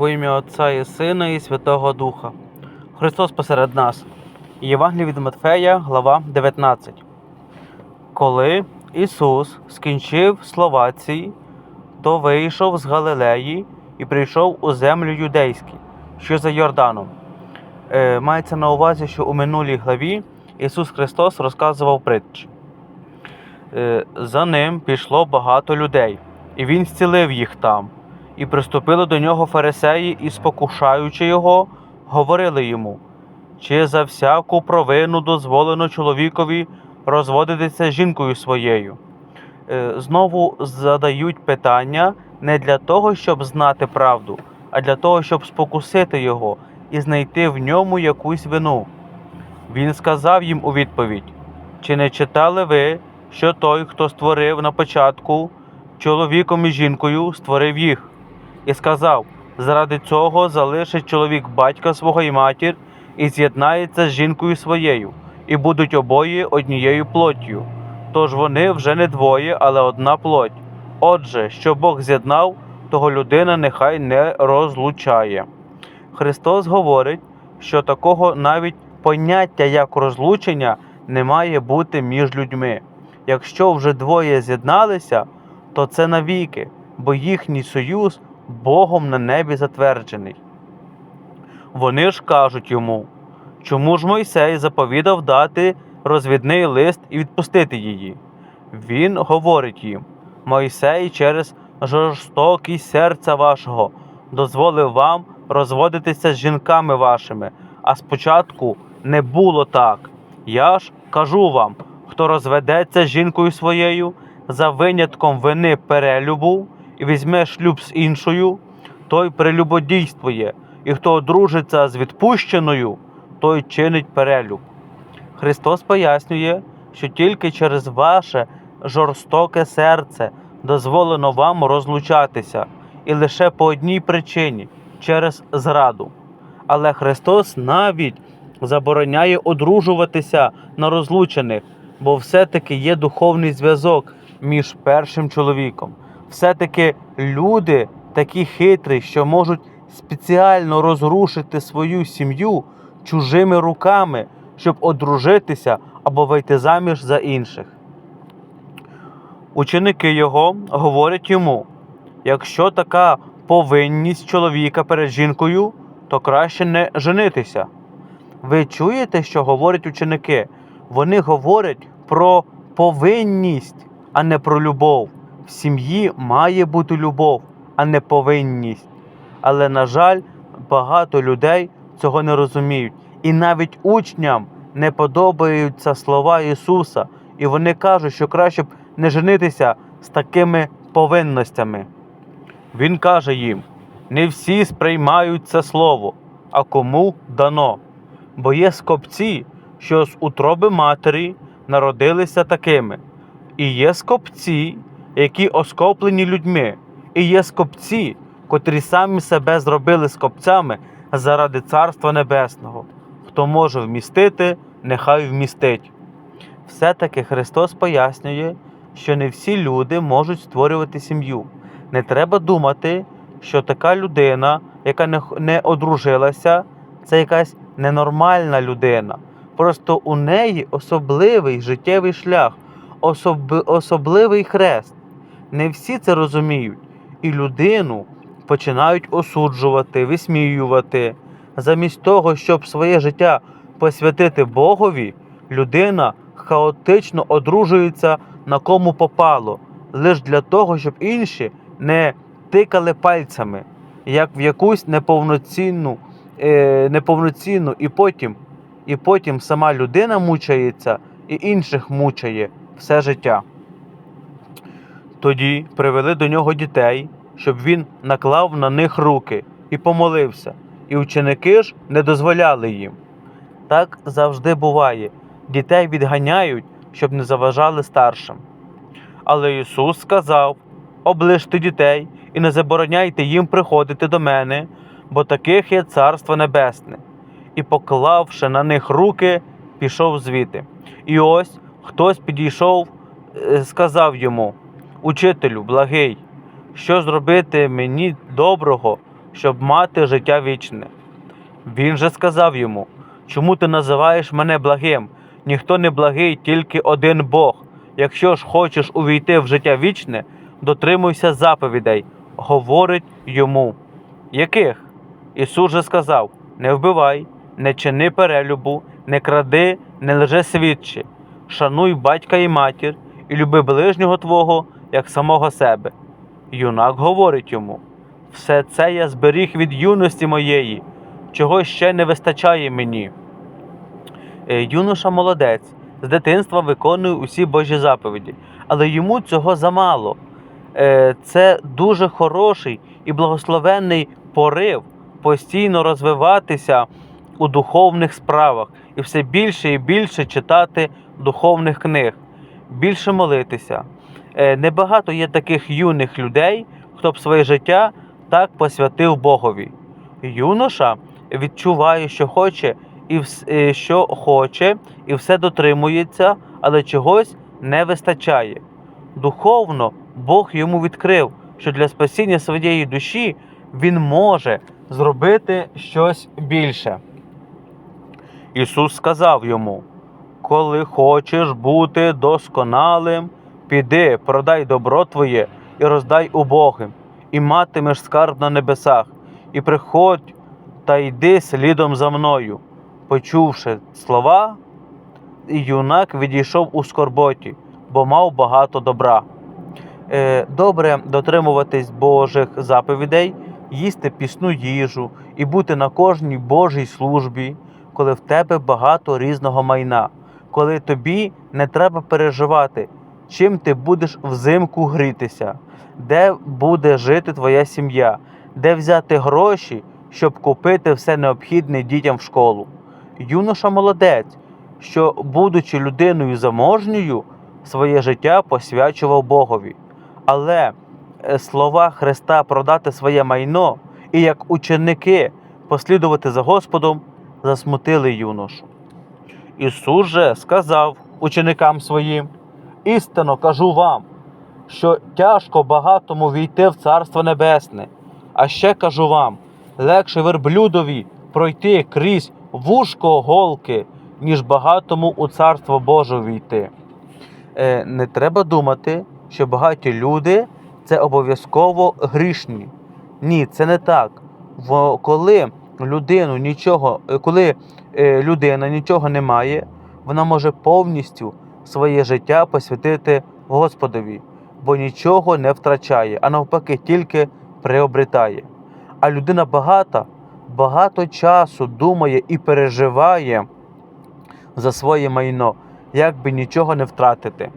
Во ім'я Отця і Сина і Святого Духа. Христос посеред нас. Євангелія від Матфея, глава 19. Коли Ісус скінчив слова ці, то вийшов з Галилеї і прийшов у землю юдейську, що за Йорданом. Е, мається на увазі, що у минулій главі Ісус Христос розказував притчі. Е, за ним пішло багато людей, і Він зцілив їх там. І приступили до нього фарисеї і, спокушаючи його, говорили йому, чи за всяку провину дозволено чоловікові розводитися з жінкою своєю. Е, Знову задають питання не для того, щоб знати правду, а для того, щоб спокусити його і знайти в ньому якусь вину. Він сказав їм у відповідь: Чи не читали ви, що той, хто створив на початку чоловіком і жінкою, створив їх? І сказав: заради цього залишить чоловік батька свого і матір, і з'єднається з жінкою своєю, і будуть обоє однією плоттю. Тож вони вже не двоє, але одна плоть. Отже, що Бог з'єднав, того людина нехай не розлучає. Христос говорить, що такого навіть поняття як розлучення не має бути між людьми. Якщо вже двоє з'єдналися, то це навіки, бо їхній союз Богом на небі затверджений. Вони ж кажуть йому, чому ж Мойсей заповідав дати розвідний лист і відпустити її? Він говорить їм: Мойсей через жорстокість серця вашого дозволив вам розводитися з жінками вашими, а спочатку не було так. Я ж кажу вам, хто розведеться з жінкою своєю за винятком вини перелюбу і візьме шлюб з іншою, той прелюбодійствує, і хто одружиться з відпущеною, той чинить перелюб. Христос пояснює, що тільки через ваше жорстоке серце дозволено вам розлучатися, і лише по одній причині через зраду. Але Христос навіть забороняє одружуватися на розлучених, бо все-таки є духовний зв'язок між першим чоловіком. Все-таки люди такі хитрі, що можуть спеціально розрушити свою сім'ю чужими руками, щоб одружитися або вийти заміж за інших. Ученики його говорять йому: якщо така повинність чоловіка перед жінкою, то краще не женитися. Ви чуєте, що говорять ученики? Вони говорять про повинність, а не про любов. В сім'ї має бути любов, а не повинність. Але, на жаль, багато людей цього не розуміють. І навіть учням не подобаються слова Ісуса, і вони кажуть, що краще б не женитися з такими повинностями. Він каже їм: не всі сприймають це слово, а кому дано. Бо є скопці, що з утроби матері народилися такими, і є скопці, які оскоплені людьми, і є скопці, котрі самі себе зробили скопцями заради Царства Небесного. Хто може вмістити, нехай вмістить. Все-таки Христос пояснює, що не всі люди можуть створювати сім'ю. Не треба думати, що така людина, яка не, одружилася, це якась ненормальна людина. Просто у неї особливий життєвий шлях, особ, особливий хрест. Не всі це розуміють, і людину починають осуджувати, висміювати. Замість того, щоб своє життя посвятити Богові, людина хаотично одружується на кому попало, лише для того, щоб інші не тикали пальцями, як в якусь неповноцінну, е, неповноцінну, і потім, і потім сама людина мучається і інших мучає все життя. Тоді привели до нього дітей, щоб він наклав на них руки і помолився, і ученики ж не дозволяли їм. Так завжди буває. Дітей відганяють, щоб не заважали старшим. Але Ісус сказав: оближте дітей і не забороняйте їм приходити до мене, бо таких є Царство Небесне. І, поклавши на них руки, пішов звідти. І ось хтось підійшов, е, сказав йому: Учителю, благий, що зробити мені доброго, щоб мати життя вічне. Він же сказав йому: Чому ти називаєш мене благим? Ніхто не благий, тільки один Бог. Якщо ж хочеш увійти в життя вічне, дотримуйся заповідей, говорить йому. Яких? Ісус же сказав: Не вбивай, не чини перелюбу, не кради, не лже свідчи, шануй батька і матір, і люби ближнього твого, як самого себе. Юнак говорить йому: Все це я зберіг від юності моєї, чого ще не вистачає мені. Е, Юноша молодець, з дитинства виконує усі Божі заповіді, але йому цього замало. Е, Це дуже хороший і благословенний порив постійно розвиватися у духовних справах і все більше і більше читати духовних книг, більше молитися. Е, Небагато є таких юних людей, хто б своє життя так посвятив Богові. Юноша відчуває, що хоче, і е, що хоче, і все дотримується, але чогось не вистачає. Духовно Бог йому відкрив, що для спасіння своєї душі він може зробити щось більше. Ісус сказав йому: Коли хочеш бути досконалим, піди, продай добро твоє і роздай убогим, і матимеш скарб на небесах, і приходь та йди слідом за мною. Почувши слова, юнак відійшов у скорботі, бо мав багато добра. Е, Добре дотримуватись Божих заповідей, їсти пісну їжу і бути на кожній Божій службі, коли в тебе багато різного майна, коли тобі не треба переживати, чим ти будеш взимку грітися, де буде жити твоя сім'я, де взяти гроші, щоб купити все необхідне дітям в школу. Юноша молодець, що, будучи людиною заможньою, своє життя посвячував Богові. Але е, слова Христа продати своє майно і як ученики послідувати за Господом засмутили юношу. Ісус же сказав ученикам своїм: істинно кажу вам, що тяжко багатому війти в Царство Небесне. А ще кажу вам, легше верблюдові пройти крізь вушко голки, ніж багатому у Царство Боже війти. Е, не треба думати, що багаті люди це обов'язково грішні. Ні, це не так. Во- коли людину нічого, коли е, людина нічого не має, вона може повністю своє життя посвятити Господові, бо нічого не втрачає, а навпаки, тільки приобретає. А людина багата, багато часу думає і переживає за своє майно, як би нічого не втратити.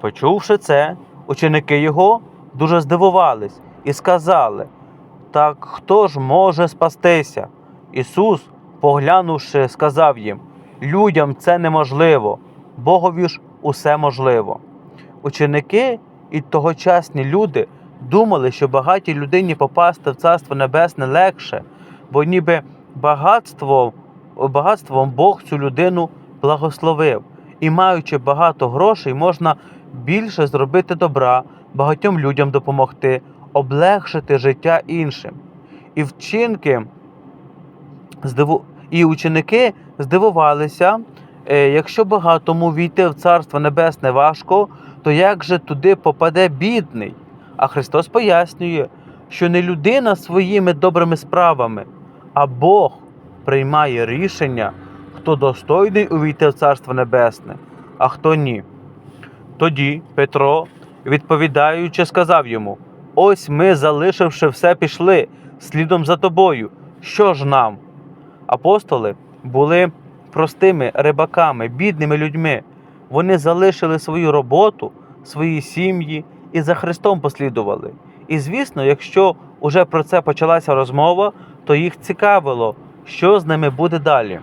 Почувши це, ученики його дуже здивувались і сказали: Так хто ж може спастися? Ісус, поглянувши, сказав їм: Людям це неможливо, Богові ж усе можливо. Ученики і тогочасні люди думали, що багатій людині попасти в Царство Небесне легше, бо ніби багатство, багатством Бог цю людину благословив. І маючи багато грошей, можна більше зробити добра, багатьом людям допомогти, облегшити життя іншим. І вчинки здиву... і ученики здивувалися, якщо багатому війти в Царство Небесне важко, то як же туди попаде бідний? А Христос пояснює, що не людина своїми добрими справами, а Бог приймає рішення, хто достойний увійти в Царство Небесне, а хто ні. Тоді Петро, відповідаючи, сказав йому: Ось ми, залишивши все, пішли слідом за тобою. Що ж нам? Апостоли були простими рибаками, бідними людьми. Вони залишили свою роботу, свої сім'ї і за Христом послідували. І звісно, якщо уже про це почалася розмова, то їх цікавило, що з ними буде далі.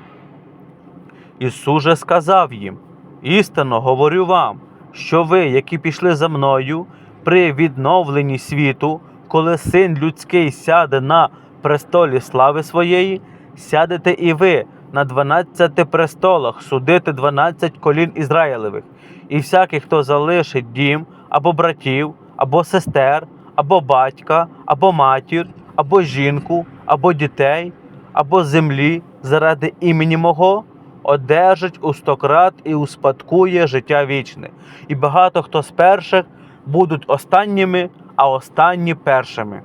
Ісус же сказав їм: істинно говорю вам, що ви, які пішли за мною, при відновленні світу, коли син людський сяде на престолі слави своєї, сядете і ви на дванадцяти престолах, судити дванадцять колін Ізраїлевих, і всякий, хто залишить дім або братів, або сестер, або батька, або матір, або жінку, або дітей, або землі заради імені мого, одержить у стократ і успадкує життя вічне. І багато хто з перших будуть останніми, а останні першими.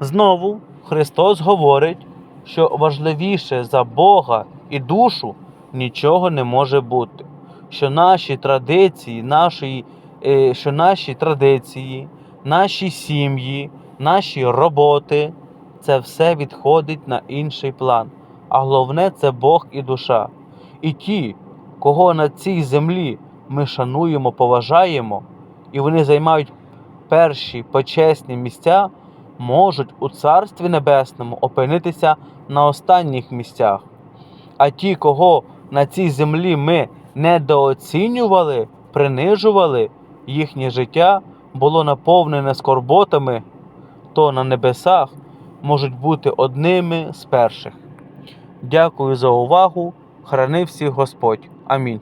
Знову Христос говорить, що важливіше за Бога і душу нічого не може бути. Що наші традиції, наші, е, що наші традиції, наші сім'ї, наші роботи це все відходить на інший план. А головне це Бог і душа. І ті, кого на цій землі ми шануємо, поважаємо, і вони займають перші почесні місця, можуть у Царстві Небесному опинитися на останніх місцях. А ті, кого на цій землі ми недооцінювали, принижували, їхнє життя було наповнене скорботами, то на небесах можуть бути одними з перших. Дякую за увагу. Храни всіх Господь. Амінь.